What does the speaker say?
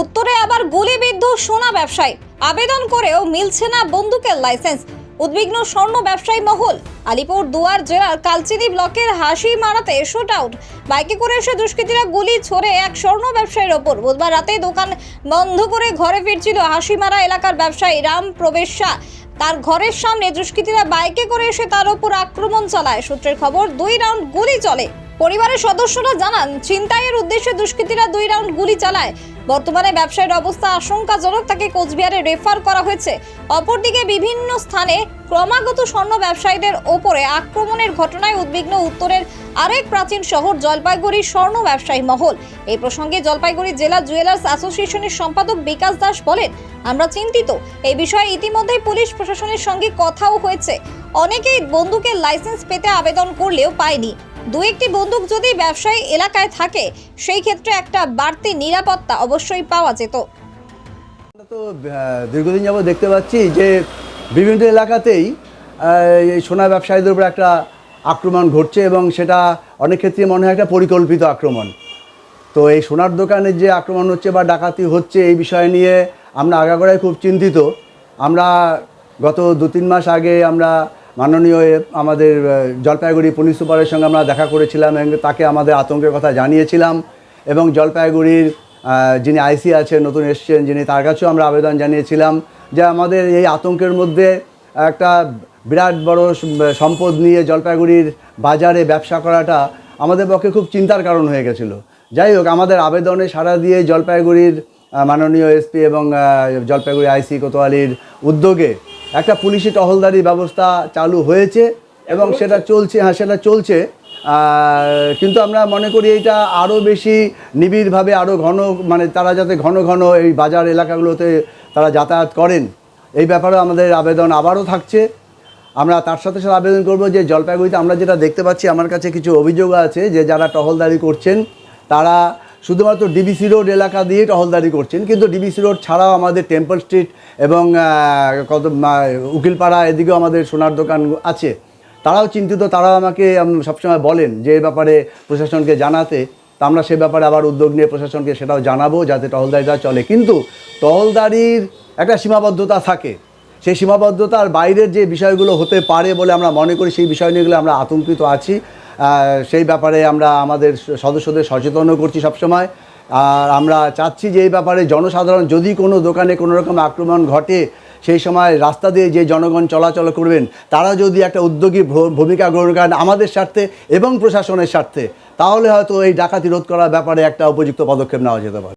উত্তরে আবার গুলিবিদ্ধ সোনা ব্যবসায়ী। আবেদন করেও মিলছে না বন্দুকের লাইসেন্স। উদ্বিগ্ন স্বর্ণ ব্যবসায়ী মহল। আলিপুর দুয়ার জেলার কালচিনি ব্লকের হাসি মারাতে শুট আউট। বাইকে করে এসে দুষ্কৃতীরা গুলি ছোড়ে এক স্বর্ণ ব্যবসায়ীর ওপর। বুধবার রাতে দোকান বন্ধ করে ঘরে ফিরছিল হাসিমারা এলাকার ব্যবসায়ী রাম প্রবেশ শাহ। তার ঘরের সামনে দুষ্কৃতীরা বাইকে করে এসে তার ওপর আক্রমণ চালায়। সূত্রের খবর, দুই রাউন্ড গুলি চলে। পরিবারের সদস্যরা জানান, ছিনতাইয়ের উদ্দেশ্যে দুষ্কৃতীরা দুই রাউন্ড গুলি চালায়। বর্তমানে ব্যবসায়ীর অবস্থা আশঙ্কাজনক, তাকে কোচবিহারে রেফার করা হয়েছে। অপরদিকে বিভিন্ন স্থানে ক্রমাগত স্বর্ণ ব্যবসায়ীদের ওপরে আক্রমণের ঘটনায় উদ্বিগ্ন উত্তরের আরেক প্রাচীন শহর জলপাইগুড়ি স্বর্ণ ব্যবসায়ী মহল। এই প্রসঙ্গে জলপাইগুড়ি জেলা জুয়েলার্স অ্যাসোসিয়েশনের সম্পাদক বিকাশ দাস বলেন, আমরা চিন্তিত। এই বিষয়ে ইতিমধ্যেই পুলিশ প্রশাসনের সঙ্গে কথাও হয়েছে। অনেকেই বন্দুকের লাইসেন্স পেতে আবেদন করলেও পায়নি। দু একটি বন্দুক যদি ব্যবসায়ী এলাকায় থাকে, সেই ক্ষেত্রে একটা বাড়তি নিরাপত্তা অবশ্যই পাওয়া যেত। তো দীর্ঘদিন যাবত দেখতে পাচ্ছি যে বিভিন্ন এলাকাতেই এই সোনা ব্যবসায়ীদের উপর একটা আক্রমণ ঘটছে এবং সেটা অনেক ক্ষেত্রে মনে হয় একটা পরিকল্পিত আক্রমণ। তো এই সোনার দোকানে যে আক্রমণ হচ্ছে বা ডাকাতি হচ্ছে এই বিষয় নিয়ে আমরা আগাগোড়ায় খুব চিন্তিত। আমরা গত দু তিন মাস আগে আমরা মাননীয় আমাদের জলপাইগুড়ি পুলিশ সুপারের সঙ্গে আমরা দেখা করেছিলাম এবং তাকে আমাদের আতঙ্কের কথা জানিয়েছিলাম এবং জলপাইগুড়ির যিনি আইসি আছেন, নতুন এসছেন, যিনি তার কাছেও আমরা আবেদন জানিয়েছিলাম যে আমাদের এই আতঙ্কের মধ্যে একটা বিরাট বড় সম্পদ নিয়ে জলপাইগুড়ির বাজারে ব্যবসা করাটা আমাদের পক্ষে খুব চিন্তার কারণ হয়ে গেছিল। যাই হোক, আমাদের আবেদনে সাড়া দিয়ে জলপাইগুড়ির মাননীয় এসপি এবং জলপাইগুড়ি আইসি কোতোয়ালির উদ্যোগে একটা পুলিশি টহলদারি ব্যবস্থা চালু হয়েছে এবং সেটা চলছে হ্যাঁ সেটা চলছে। কিন্তু আমরা মনে করি এটা আরও বেশি নিবিড়ভাবে আরও ঘন মানে তারা যাতে ঘন ঘন এই বাজার এলাকাগুলোতে তারা যাতায়াত করেন। এই ব্যাপারে আমাদের আবেদন আবারও থাকছে। আমরা তার সাথে সাথে আবেদন করব যে জলপাইগুড়িতে আমরা যেটা দেখতে পাচ্ছি আমার কাছে কিছু অভিযোগ আছে যে যারা টহলদারি করছেন তারা শুধুমাত্র ডিবিসি রোড এলাকা দিয়ে টহলদারি করছেন, কিন্তু ডিবিসি রোড ছাড়াও আমাদের টেম্পল স্ট্রিট এবং কত উকিলপাড়া এদিকেও আমাদের সোনার দোকান আছে। তারাও চিন্তিত, তারাও আমাকে সবসময় বলেন যে ব্যাপারে প্রশাসনকে জানাতে। তা আমরা সে ব্যাপারে আবার উদ্যোগ নিয়ে প্রশাসনকে সেটাও জানাব যাতে টহলদারিটা চলে। কিন্তু টহলদারির একটা সীমাবদ্ধতা থাকে। সেই সীমাবদ্ধতার বাইরের যে বিষয়গুলো হতে পারে বলে আমরা মনে করি, সেই বিষয় নিয়েগুলো আমরা আতঙ্কিত আছি। সেই ব্যাপারে আমরা আমাদের সদস্যদের সচেতনও করছি সবসময়। আর আমরা চাচ্ছি যে এই ব্যাপারে জনসাধারণ যদি কোনো দোকানে কোনো রকম আক্রমণ ঘটে, সেই সময় রাস্তা দিয়ে যে জনগণ চলাচল করবেন, তারা যদি একটা উদ্যোগী ভূমিকা গ্রহণ করেন আমাদের স্বার্থে এবং প্রশাসনের স্বার্থে, তাহলে হয়তো এই ডাকাতি রোধ করার ব্যাপারে একটা উপযুক্ত পদক্ষেপ নেওয়া যেতে পারে।